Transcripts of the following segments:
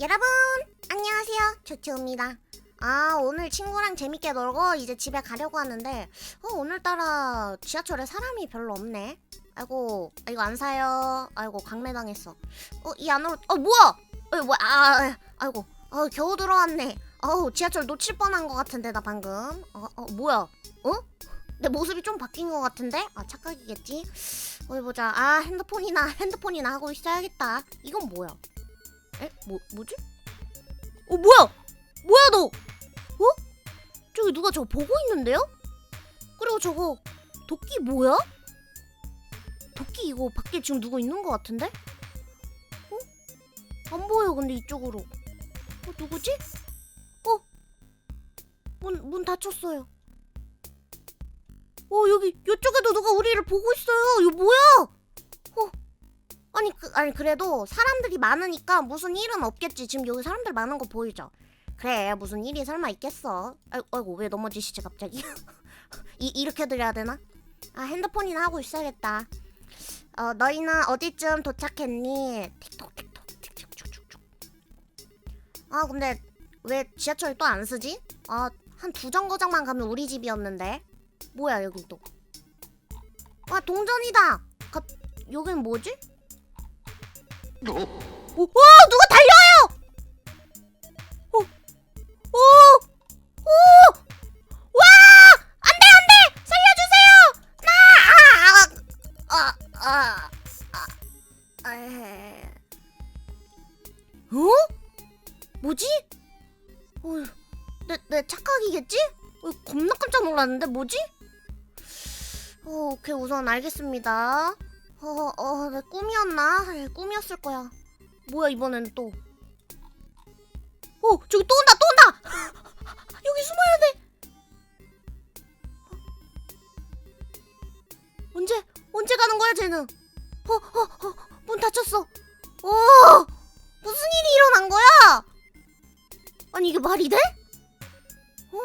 여러분 안녕하세요. 조초입니다. 아 오늘 친구랑 재밌게 놀고 이제 집에 가려고 하는데 어 오늘따라 지하철에 사람이 별로 없네. 아이고 아, 이거 안 사요. 아이고 강매당했어. 어 이 안으로 어 뭐야? 어 뭐야? 아 아, 아이고 어 겨우 들어왔네. 어우 지하철 놓칠 뻔한 것 같은데 나 방금. 어, 어 뭐야? 어? 내 모습이 좀 바뀐 것 같은데? 아 착각이겠지? 어디 보자. 아 핸드폰이나 핸드폰이나 하고 있어야겠다. 이건 뭐야 에? 뭐, 뭐지? 어, 뭐야? 뭐야, 너? 어? 저기 누가 저 보고 있는데요? 그리고 저거, 도끼 뭐야? 도끼 이거 밖에 지금 누구 있는 것 같은데? 어? 안 보여, 근데 이쪽으로. 어, 누구지? 어? 문, 문 닫혔어요. 어, 여기, 이쪽에도 누가 우리를 보고 있어요. 이거 뭐야? 아니 그 아니 그래도 사람들이 많으니까 무슨 일은 없겠지. 지금 여기 사람들 많은 거 보이죠? 그래 무슨 일이 설마 있겠어? 아이고, 아이고 왜 넘어지시지 갑자기? 이 이렇게 드려야 되나? 아 핸드폰이나 하고 있어야겠다. 어 너희는 어디쯤 도착했니? 틱톡 틱톡 틱틱 아 근데 왜 지하철 또 안 쓰지? 아 한 두 정거장만 가면 우리 집이었는데 뭐야 여기 또? 아 동전이다. 가, 여긴 뭐지? 오, 와 누가 달려요! 오, 오, 오, 와 안돼 안돼 살려주세요! 나 아, 아, 아, 아, 아, 에. 어? 뭐지? 어, 내, 내 착각이겠지? 어, 겁나 깜짝 놀랐는데 뭐지? 어, 오케이 우선 알겠습니다. 어, 어, 내 꿈이었나? 에, 꿈이었을 거야. 뭐야 이번엔 또? 어, 저기 또 온다, 또 온다. 여기 숨어야 돼. 어? 언제, 언제 가는 거야, 쟤는? 어, 어, 어, 문 닫혔어. 어, 무슨 일이 일어난 거야? 아니 이게 말이 돼? 어?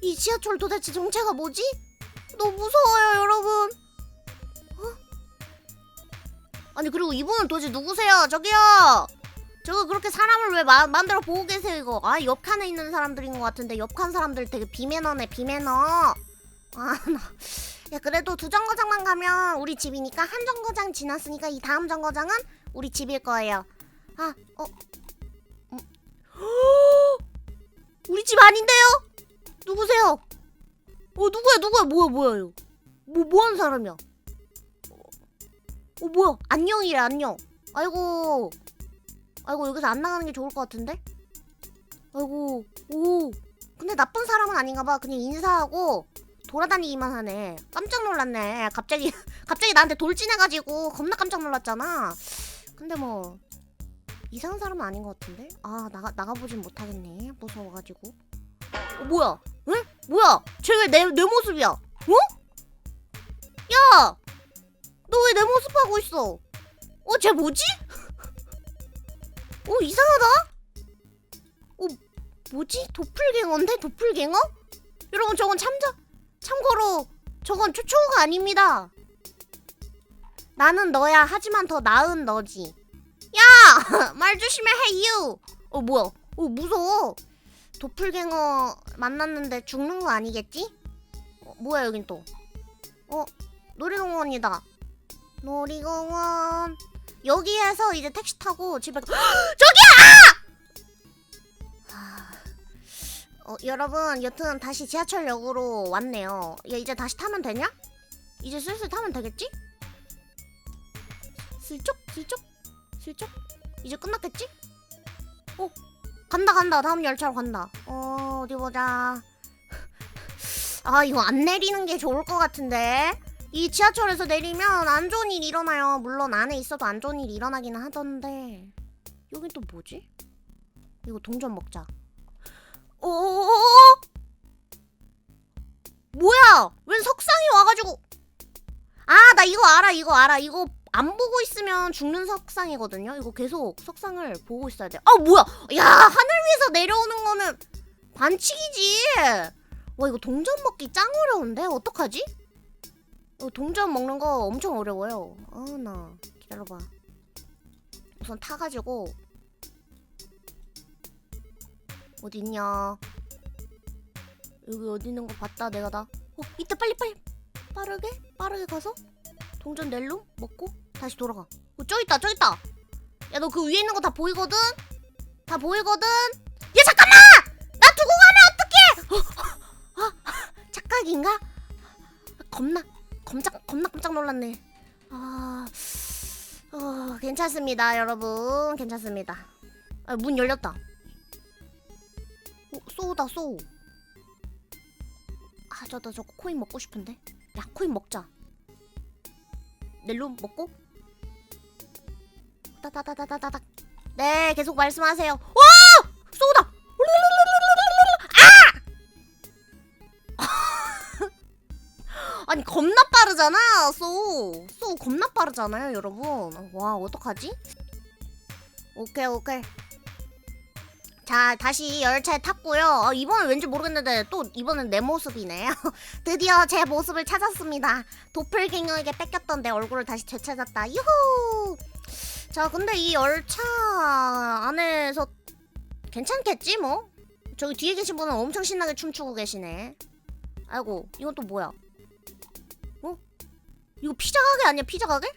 이 지하철 도대체 정체가 뭐지? 너무 무서워요, 여러분. 아니 그리고 이분은 도대체 누구세요? 저기요. 저거 그렇게 사람을 왜 마, 만들어 보고 계세요 이거? 아 옆칸에 있는 사람들인 것 같은데 옆칸 사람들 되게 비매너네 비매너. 아 나. 야 그래도 두 정거장만 가면 우리 집이니까 한 정거장 지났으니까 이 다음 정거장은 우리 집일 거예요. 아 어. 음. 우리 집 아닌데요? 누구세요? 어 누구야 누구야 뭐야 뭐야요? 뭐 뭐 하는 사람이야? 어 뭐야? 안녕이래 안녕. 아이고. 아이고 여기서 안 나가는 게 좋을 것 같은데? 아이고 오. 근데 나쁜 사람은 아닌가 봐. 그냥 인사하고 돌아다니기만 하네. 깜짝 놀랐네. 갑자기 갑자기 나한테 돌진해가지고 겁나 깜짝 놀랐잖아. 근데 뭐 이상한 사람은 아닌 것 같은데? 아 나가 나가보진 못하겠네. 무서워가지고. 어 뭐야? 에 뭐야? 쟤 왜 내 내 모습이야? 어? 야 너 왜 내 모습 하고 있어? 어, 쟤 뭐지? 어, 이상하다? 어, 뭐지? 도플갱어인데? 도플갱어? 여러분, 저건 참자, 참고로, 저건 추초가 아닙니다. 나는 너야, 하지만 더 나은 너지. 야! 말 조심해, hey you! 어, 뭐야? 어, 무서워. 도플갱어 만났는데 죽는 거 아니겠지? 어, 뭐야, 여긴 또. 어, 놀이공원이다. 놀이공원 여기에서 이제 택시 타고 집에 가... 저기야! 아... 어, 여러분 여튼 다시 지하철역으로 왔네요 야 이제 다시 타면 되냐? 이제 슬슬 타면 되겠지? 슬쩍 슬쩍 슬쩍 이제 끝났겠지? 어 간다 간다 다음 열차로 간다 어 어디 보자 아 이거 안 내리는 게 좋을 것 같은데 이 지하철에서 내리면 안 좋은 일이 일어나요. 물론 안에 있어도 안 좋은 일이 일어나기는 하던데. 여긴 또 뭐지? 이거 동전 먹자. 어 뭐야? 웬 석상이 와가지고? 아, 나 이거 알아, 이거 알아. 이거 안 보고 있으면 죽는 석상이거든요. 이거 계속 석상을 보고 있어야 돼. 아, 뭐야? 야, 하늘 위에서 내려오는 거는 반칙이지. 와, 이거 동전 먹기 짱 어려운데? 어떡하지? 어, 동전 먹는 거 엄청 어려워요. 아, 나 기다려봐. 우선 타가지고 어디 있냐? 여기 어디 있는 거 봤다 내가 다. 어 이때 빨리 빨리 빠르게 빠르게 가서 동전 낼룸 먹고 다시 돌아가. 어 저기 있다 저기 있다. 야 너 그 위에 있는 거 다 보이거든? 다 보이거든? 야 잠깐만! 나 두고 가면 어떡해! 어, 아, 착각인가? 겁나 깜짝 겁나 깜짝 놀랐네. 아, 어, 괜찮습니다 여러분 괜찮습니다. 아, 문 열렸다. 오, 쏘다 쏘. 아, 저, 나 저거 코인 먹고 싶은데. 야, 코인 먹자. 넬로 먹고. 따다다다다다닥. 네, 계속 말씀하세요. 와! 아니 겁나 빠르잖아, 쏘. 쏘 겁나 빠르잖아요, 여러분. 와, 어떡하지? 오케이, 오케이. 자 다시 열차에 탔고요 어, 이번엔 왠지 모르겠는데 또 이번엔 내 모습이네 드디어 제 모습을 찾았습니다 도플갱어에게 뺏겼던 내 얼굴을 다시 되찾았다 유후 자 근데 이 열차 안에서 괜찮겠지 뭐 저기 뒤에 계신 분은 엄청 신나게 춤추고 계시네 아이고 이건 또 뭐야 어? 이거 피자 가게 아니야 피자 가게?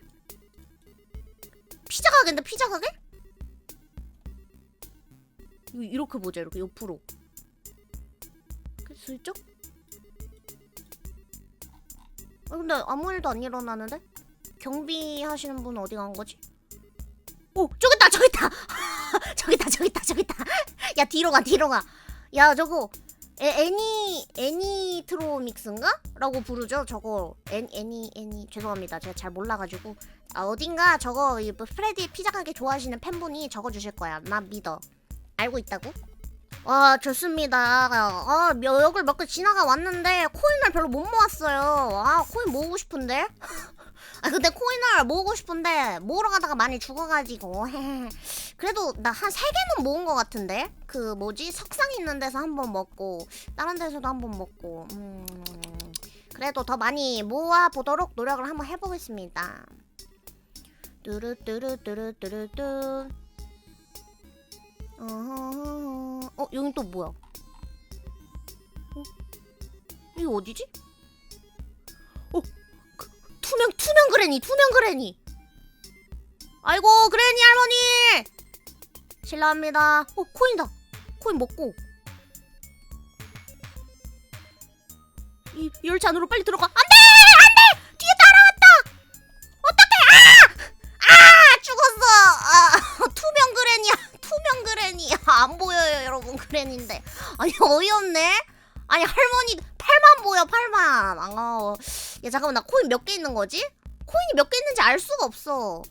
피자 가게인데 피자 가게? 이렇게 보자 이렇게 옆으로. 슬쩍? 아 근데 아무 일도 안 일어나는데? 경비 하시는 분 어디 간 거지? 오 저기 있다 저기 있다! 저기 있다 저기 있다 저기 있다! 야 뒤로 가 뒤로 가야 저거 애, 애니 애니트로믹스인가? 라고 부르죠 저거 애, 애니 애니 죄송합니다 제가 잘 몰라가지고 아 어딘가 저거 이 프레디 피자 가게 좋아하시는 팬분이 적어주실 거야 나 믿어 알고 있다고? 와 좋습니다. 아 몇- 역을 몇 개 지나가 왔는데 코인을 별로 못 모았어요. 아 코인 모으고 싶은데. 아 근데 코인을 모으고 싶은데 모으러 가다가 많이 죽어가지고 그래도 나 한 세 개는 모은 것 같은데 그 뭐지 석상 있는 데서 한 번 먹고 다른 데서도 한 번 먹고 음 그래도 더 많이 모아 보도록 노력을 한번 해보겠습니다. 뚜루뚜루뚜루뚜루뚜 어허허허. 어 여긴 또 뭐야? 어? 이거 어디지? 투명 투명 그레니 투명 그레니. 아이고 그레니 할머니 실례합니다. 어 코인다. 코인 먹고. 이 열차 안으로 빨리 들어가. 안돼 안돼 뒤에 따라왔다. 어떡해 아! 아 죽었어. 아 투명 그레니야. 투명 그레니 아, 안 보여요 여러분 그레니인데 아니 어이없네 아니 할머니 팔만 보여 팔만 아 야 잠깐만 나 코인 몇 개 있는 거지 코인이 몇 개 있는지 알 수가 없어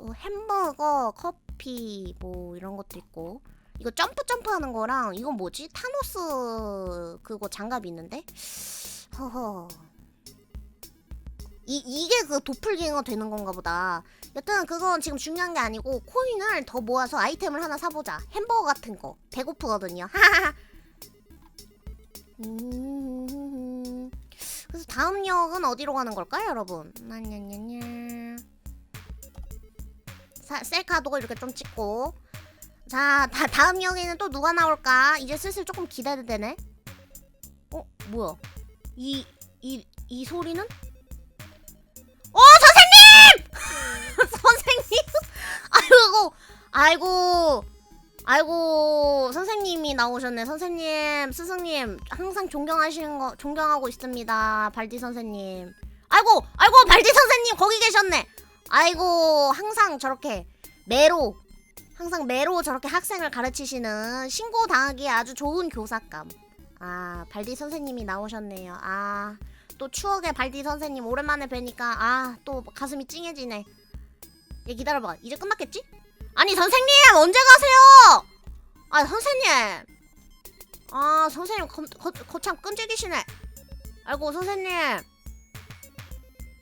어, 햄버거 커피 뭐 이런 것도 있고 이거 점프 점프 하는 거랑 이건 뭐지 타노스 그거 장갑이 있는데 허허 이, 이게 그 도플갱어 되는 건가 보다 여튼 그건 지금 중요한 게 아니고 코인을 더 모아서 아이템을 하나 사보자. 햄버거 같은 거. 배고프거든요. 하하하. 음. 그래서 다음 역은 어디로 가는 걸까요, 여러분? 사- 셀카도 이렇게 좀 찍고. 자, 다, 다음 역에는 또 누가 나올까? 이제 슬슬 조금 기대되네. 어, 뭐야? 이, 이, 이 소리는? 어, 선생님! 선생님? 아이고, 아이고, 아이고, 선생님이 나오셨네. 선생님, 스승님, 항상 존경하시는 거, 존경하고 있습니다. 발디 선생님. 아이고, 아이고, 발디 선생님, 거기 계셨네. 아이고, 항상 저렇게, 매로, 항상 매로 저렇게 학생을 가르치시는 신고 당하기에 아주 좋은 교사감. 아, 발디 선생님이 나오셨네요. 아, 또 추억의 발디 선생님 오랜만에 뵈니까 아 또 가슴이 찡해지네. 얘 기다려봐. 이제 끝났겠지? 아니 선생님 언제 가세요? 아 선생님. 아 선생님 거, 거, 거참 끈질기시네. 아이고 선생님.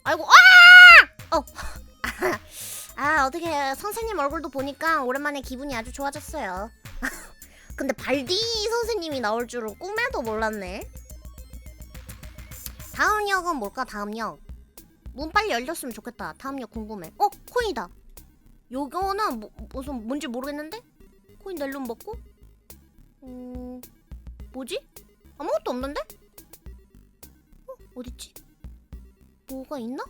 아이고 아! 어. 아 어떻게 선생님 얼굴도 보니까 오랜만에 기분이 아주 좋아졌어요. 근데 발디 선생님이 나올 줄은 꿈에도 몰랐네. 다음 역은 뭘까? 다음 역. 문 빨리 열렸으면 좋겠다. 다음 역 궁금해. 어, 코인이다. 요거는 뭐, 무슨 뭔지 모르겠는데? 코인 낼룸 먹고? 음, 뭐지? 아무것도 없는데? 어, 어딨지? 뭐가 있나?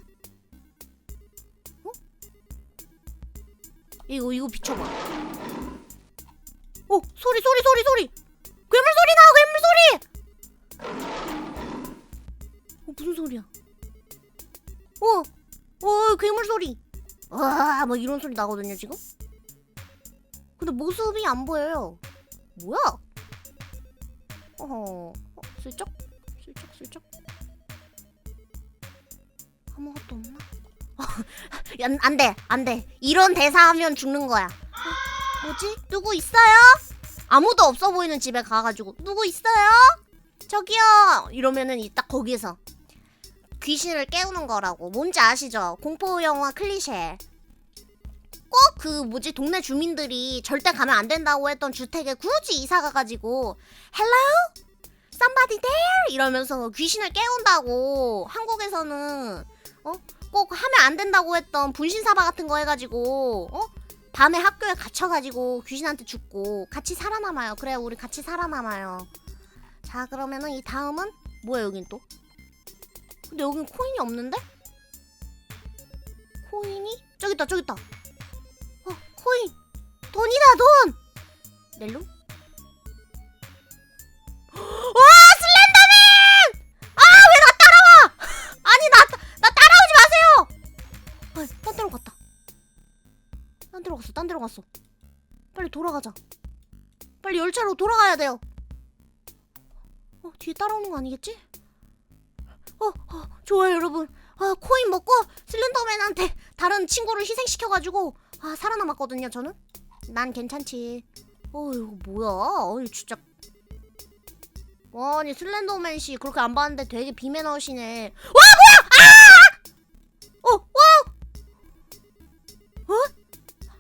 어? 이거 이거 비춰봐. 어, 소리 소리 소리 소리. 괴물 소리 나 괴물 소리. 어, 무슨 소리야? 어, 어, 괴물 소리. 와, 뭐 이런 소리 나거든요 지금. 근데 모습이 안 보여요. 뭐야? 어허, 어, 슬쩍, 슬쩍, 슬쩍. 아무것도 없나? 야, 안 돼, 안 돼. 이런 대사하면 죽는 거야. 어, 뭐지? 누구 있어요? 아무도 없어 보이는 집에 가가지고 누구 있어요? 저기요. 이러면은 이딱 거기서 귀신을 깨우는 거라고. 뭔지 아시죠? 공포 영화 클리셰. 꼭 그 뭐지 동네 주민들이 절대 가면 안 된다고 했던 주택에 굳이 이사 가가지고 Hello, somebody there 이러면서 귀신을 깨운다고 한국에서는 어 꼭 하면 안 된다고 했던 분신사바 같은 거 해가지고 어 밤에 학교에 갇혀가지고 귀신한테 죽고 같이 살아남아요. 그래 우리 같이 살아남아요. 자 그러면은 이 다음은 뭐야 여긴 또? 근데 여긴 코인이 없는데? 코인이 저기 있다 저기 있다. 어 코인 돈이다 돈. 넬로? 와 슬렌더맨! 아 왜 나 따라와? 아니 나 나 따라오지 마세요. 아, 딴 데로 갔다. 딴 데로 갔어 딴 데로 갔어. 빨리 돌아가자. 빨리 열차로 돌아가야 돼요. 어 뒤에 따라오는 거 아니겠지? 어, 어 좋아요 여러분. 아 코인 먹고 슬렌더맨한테 다른 친구를 희생시켜가지고 아 살아남았거든요 저는. 난 괜찮지. 어 이거 뭐야? 어이 진짜. 와, 아니 슬렌더맨 씨 그렇게 안 봤는데 되게 비매너시네. 와 뭐야? 아! 어, 와! 어?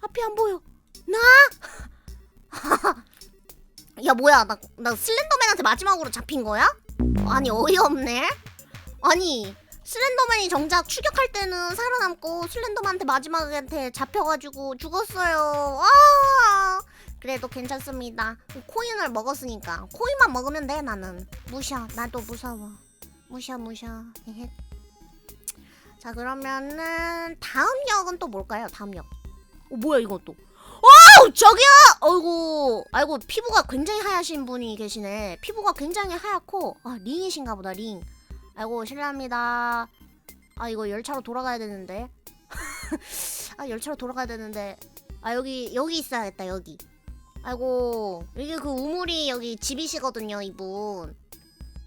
앞이 안 보여. 나? 야 뭐야? 나 나 슬렌더맨한테 마지막으로 잡힌 거야? 아니 어이없네. 아니 슬렌더맨이 정작 추격할 때는 살아남고 슬렌더맨한테 마지막한테 잡혀가지고 죽었어요. 아 그래도 괜찮습니다. 코인을 먹었으니까 코인만 먹으면 돼 나는. 무셔 나도 무서워. 무셔 무셔. 자 그러면은 다음 역은 또 뭘까요? 다음 역. 어 뭐야 또? 어 저기요. 어이구 아이고 피부가 굉장히 하얗신 분이 계시네. 피부가 굉장히 하얗고 아 링이신가 보다 링. 아이고 실례합니다. 아 이거 열차로 돌아가야 되는데. 아 열차로 돌아가야 되는데. 아 여기 여기 있어야겠다 여기. 아이고 이게 그 우물이 여기 집이시거든요 이분.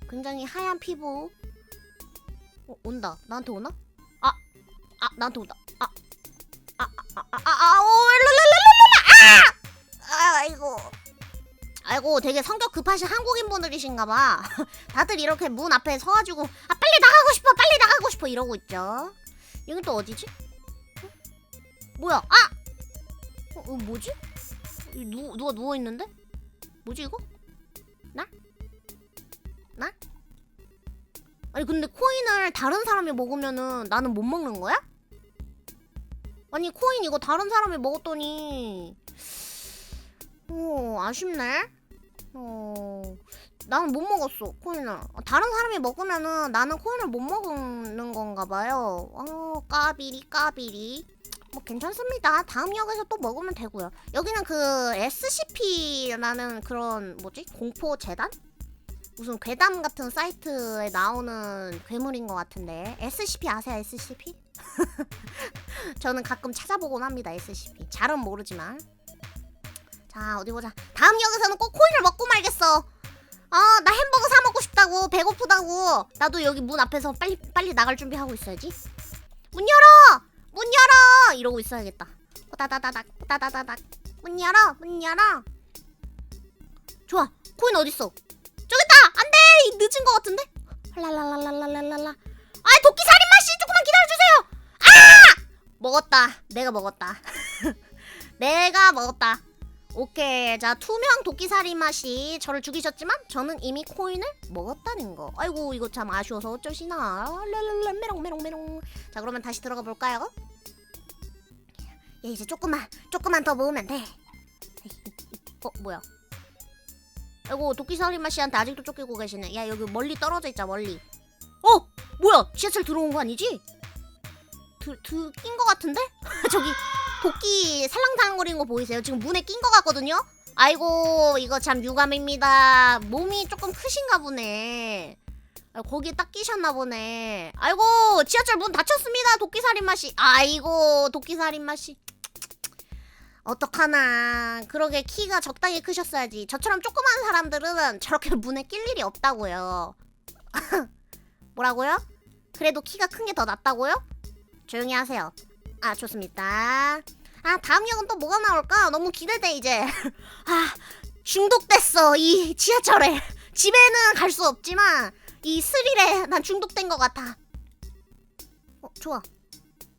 굉장히 하얀 피부. 어, 온다. 나한테 오나? 아, 아 나한테 온다. 아, 아, 아, 아, 아, 아, 오, 랄랄랄랄라, 아, 아이고. 아이고 되게 성격 급하신 한국인 분들이신가 봐. 다들 이렇게 문 앞에 서가지고 아 빨리 나가고 싶어, 빨리 나가고 싶어 이러고 있죠. 여기 또 어디지? 어? 뭐야? 아, 어, 이거 뭐지? 이누 누가 누워 있는데? 뭐지 이거? 나? 나? 아니 근데 코인을 다른 사람이 먹으면은 나는 못 먹는 거야? 아니 코인 이거 다른 사람이 먹었더니 어 아쉽네. 어 나는 못 먹었어 코인을. 아, 다른 사람이 먹으면은 나는 코인을 못 먹는 건가 봐요. 어 까비리 까비리. 뭐 괜찮습니다. 다음 역에서 또 먹으면 되고요. 여기는 그 SCP라는 그런 뭐지 공포 재단? 무슨 괴담 같은 사이트에 나오는 괴물인 것 같은데 SCP 아세요 SCP? 저는 가끔 찾아보곤 합니다 SCP 잘은 모르지만 자 어디 보자. 다음 역에서는 꼭 코인을 먹고 말겠어. 아 나 햄버거 사 먹고 싶다고 배고프다고. 나도 여기 문 앞에서 빨리 빨리 나갈 준비하고 있어야지. 문 열어! 문 열어! 이러고 있어야겠다. 따다다닥 따다다닥 문 열어 문 열어. 좋아. 코인 어딨어? 저기 있다! 안돼! 늦은 것 같은데? 랄랄랄랄랄랄라. 아 도끼 살인마 씨! 조금만 기다려주세요! 아! 먹었다. 내가 먹었다. 내가 먹었다 오케이. 자 투명 도끼 살인마 씨 저를 죽이셨지만 저는 이미 코인을 먹었다는 거. 아이고 이거 참 아쉬워서 어쩌시나. 랄랄랄라 메롱 메롱 메롱. 자 그러면 다시 들어가 볼까요? 예, 이제 조금만 조금만 더 모으면 돼. 어 뭐야? 아이고 도끼살인마 씨한테 아직도 쫓기고 계시네. 야 여기 멀리 떨어져 있자 멀리. 어? 뭐야? 지하철 들어온 거 아니지? 들낀 거 같은데? 저기 도끼 살랑살랑거리는 거 보이세요? 지금 문에 낀 거 같거든요. 아이고 이거 참 유감입니다. 몸이 조금 크신가 보네. 아, 거기에 딱 끼셨나 보네. 아이고 지하철 문 닫혔습니다. 도끼살인마 씨. 아이고 도끼살인마 씨. 어떡하나. 그러게 키가 적당히 크셨어야지. 저처럼 조그만 사람들은 저렇게 문에 낄 일이 없다고요. 뭐라고요? 그래도 키가 큰 게 더 낫다고요? 조용히 하세요. 아, 좋습니다. 아, 다음 역은 또 뭐가 나올까? 너무 기대돼, 이제. 아, 중독됐어, 이 지하철에. 집에는 갈 수 없지만, 이 스릴에 난 중독된 것 같아. 어, 좋아.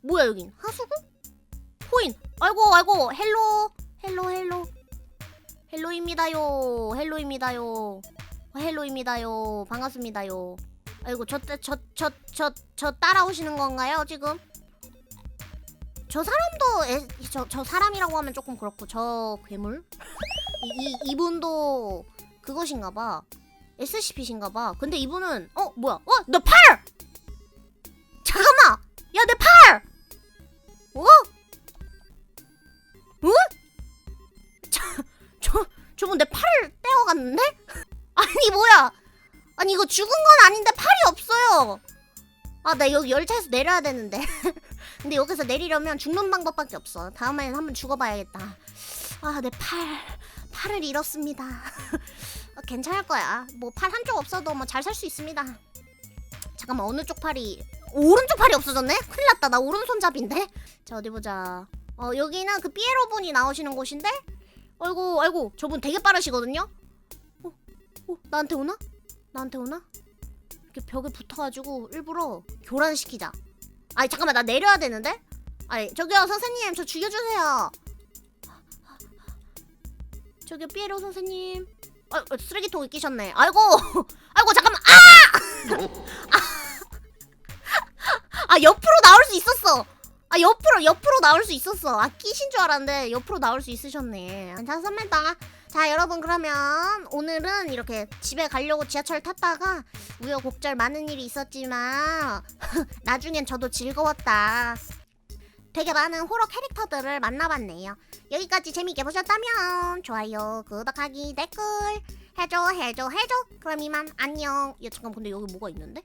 뭐야, 여긴? 하수구? 코인. 아이고, 아이고, 헬로. 헬로, 헬로. 헬로입니다요. 헬로입니다요. 어, 헬로입니다요. 반갑습니다요. 아이고, 저, 저, 저, 저, 저 따라오시는 건가요, 지금? 저 사람도 에, 저, 저 사람이라고 하면 조금 그렇고 저 괴물 이, 이 이분도 그것인가 봐 SCP신가 봐 근데 이분은 어 뭐야 어 내 팔! 잠깐만 야 내 팔! 어? 어? 저, 저 저분 내 팔을 떼어갔는데? 아니 뭐야 아니 이거 죽은 건 아닌데 팔이 없어요 아 나 여기 열차에서 내려야 되는데 근데 여기서 내리려면 죽는 방법밖에 없어. 다음에는 한번 죽어봐야겠다. 아, 내 팔, 팔을 잃었습니다. 어, 괜찮을 거야. 뭐 팔 한쪽 없어도 뭐 잘 살 수 있습니다. 잠깐만 어느 쪽 팔이 오른쪽 팔이 없어졌네? 큰일 났다. 나 오른손잡인데. 자 어디 보자. 어 여기는 그 삐에로 분이 나오시는 곳인데. 아이고 아이고 저분 되게 빠르시거든요. 어, 어 나한테 오나? 나한테 오나? 이렇게 벽에 붙어가지고 일부러 교란시키자. 아니 잠깐만 나 내려야 되는데? 아니 저기요 선생님 저 죽여주세요. 저기요 삐에로 선생님. 아 어, 쓰레기통에 끼셨네. 아이고 아이고 잠깐만 아! 아 옆으로 나올 수 있었어. 아 옆으로 옆으로 나올 수 있었어. 아 끼신 줄 알았는데 옆으로 나올 수 있으셨네. 괜찮습니다 자 여러분 그러면 오늘은 이렇게 집에 가려고 지하철 탔다가 우여곡절 많은 일이 있었지만 나중엔 저도 즐거웠다. 되게 많은 호러 캐릭터들을 만나봤네요. 여기까지 재밌게 보셨다면 좋아요, 구독하기, 댓글 해줘, 해줘, 해줘. 그럼 이만 안녕. 야 잠깐 근데 여기 뭐가 있는데?